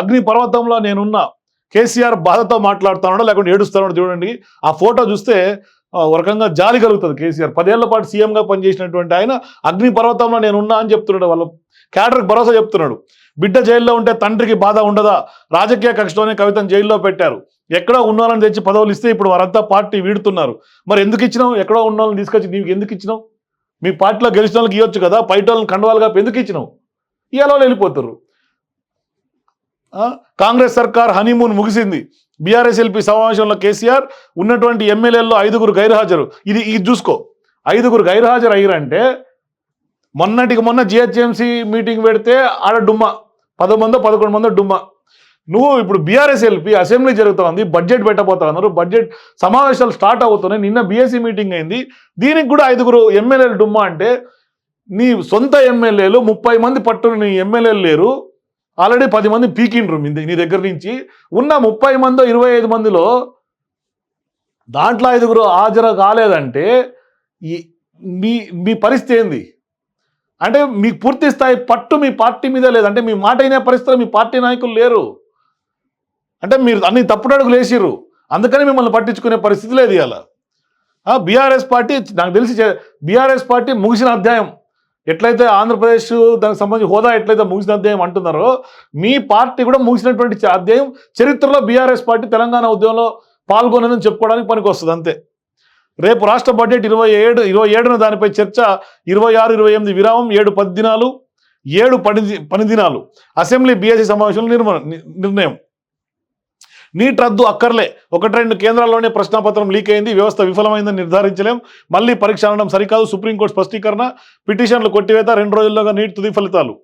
అగ్ని పర్వతంలో నేనున్నా. కేసీఆర్ బాధతో మాట్లాడుతున్నాడో లేకుంటే ఏడుస్తున్నాడో చూడండి. ఆ ఫోటో చూస్తే ఒక రకంగా జాలి కలుగుతుంది కేసీఆర్. పదేళ్ళ పాటు సీఎంగా పనిచేసినటువంటి ఆయన అగ్ని పర్వతంలో నేనున్నా అని చెప్తున్నాడు వాళ్ళ. క్యాడర్కి భరోసా చెప్తున్నాడు. బిడ్డ జైల్లో ఉంటే తండ్రికి బాధ ఉండదా? రాజకీయ కక్షలోనే కవితను జైల్లో పెట్టారు. ఎక్కడో ఉన్నవాళ్ళని తెచ్చి పదవులు ఇస్తే ఇప్పుడు వారంతా పార్టీ వీడుతున్నారు. మరి ఎందుకు ఇచ్చినావు? ఎక్కడో ఉన్న వాళ్ళని తీసుకొచ్చి నీకు ఎందుకు ఇచ్చినావు? మీ పార్టీలో గెలిచిన వాళ్ళకి ఇవ్వచ్చు కదా? బయట వాళ్ళని కండవాలుగా ఎందుకు ఇచ్చినావు? ఇవాళ వాళ్ళు వెళ్ళిపోతారు. కాంగ్రెస్ సర్కార్ హనీమూన్ ముగిసింది. బీఆర్ఎస్ఎల్పీ సమావేశంలో కేసీఆర్ ఉన్నటువంటి ఎమ్మెల్యేల్లో ఐదుగురు గైర్హాజరు. ఇది ఇది చూసుకో. ఐదుగురు గైర్హాజరు అయ్యారంటే మొన్నటికి మొన్న జిహెచ్ఎంసీ మీటింగ్ పెడితే ఆడ డుమ్మ. పదమందో పదకొండు మందో డుమ్మ. నువ్వు ఇప్పుడు బీఆర్ఎస్ ఎల్పి అసెంబ్లీ జరుగుతోంది బడ్జెట్ పెట్టబోతా ఉన్నారు బడ్జెట్ సమావేశాలు స్టార్ట్ అవుతున్నాయి నిన్న బీఎస్సీ మీటింగ్ అయింది. దీనికి కూడా ఐదుగురు ఎమ్మెల్యేలు డుమ్మ అంటే నీ సొంత ఎమ్మెల్యేలు ముప్పై మంది పట్టున నీ ఎమ్మెల్యేలు లేరు. ఆల్రెడీ పది మంది పీకిండ్రు మీ నీ దగ్గర నుంచి. ఉన్న ముప్పై మందో ఇరవై ఐదు మందిలో దాంట్లో ఐదుగురు హాజరు కాలేదంటే ఈ మీ మీ పరిస్థితి ఏంది? అంటే మీకు పూర్తి స్థాయి పట్టు మీ పార్టీ మీద లేదు. అంటే మీ మాట అయిన పరిస్థితులు మీ పార్టీ నాయకులు లేరు. అంటే మీరు అన్ని తప్పుడడుగు అడుగులు వేసిర్రు. అందుకని మిమ్మల్ని పట్టించుకునే పరిస్థితి లేదు ఇవాళ. బీఆర్ఎస్ పార్టీ నాకు తెలిసి బీఆర్ఎస్ పార్టీ ముగిసిన అధ్యాయం. ఎట్లయితే ఆంధ్రప్రదేశ్ దానికి సంబంధించి హోదా ఎట్లయితే ముగిసిన అధ్యాయం అంటున్నారో మీ పార్టీ కూడా ముగిసినటువంటి అధ్యాయం చరిత్రలో బీఆర్ఎస్ పార్టీ తెలంగాణ ఉద్యమంలో పాల్గొనేదని చెప్పుకోవడానికి పనికి వస్తుంది అంతే. రేపు రాష్ట్ర బడ్జెట్ ఇరవై ఏడు ఇరవై ఏడున దానిపై చర్చ ఇరవై ఆరు ఇరవై ఎనిమిది విరామం ఏడు పది దినాలు ఏడు పని పని దినాలు. అసెంబ్లీ బీఎస్సీ సమావేశంలో నిర్మ నిర్ణయం. నీట్ రద్దు అక్కర్లే. ఒకటి రెండు కేంద్రాల్లోనే ప్రశ్నాపత్రం లీక్ అయింది వ్యవస్థ విఫలమైందని నిర్ధారించలేం. మళ్ళీ పరీక్ష అనడం సరికాదు సుప్రీంకోర్టు స్పష్టీకరణ పిటిషన్లు కొట్టివేత రెండు రోజుల్లోగా నీట్ తుది ఫలితాలు.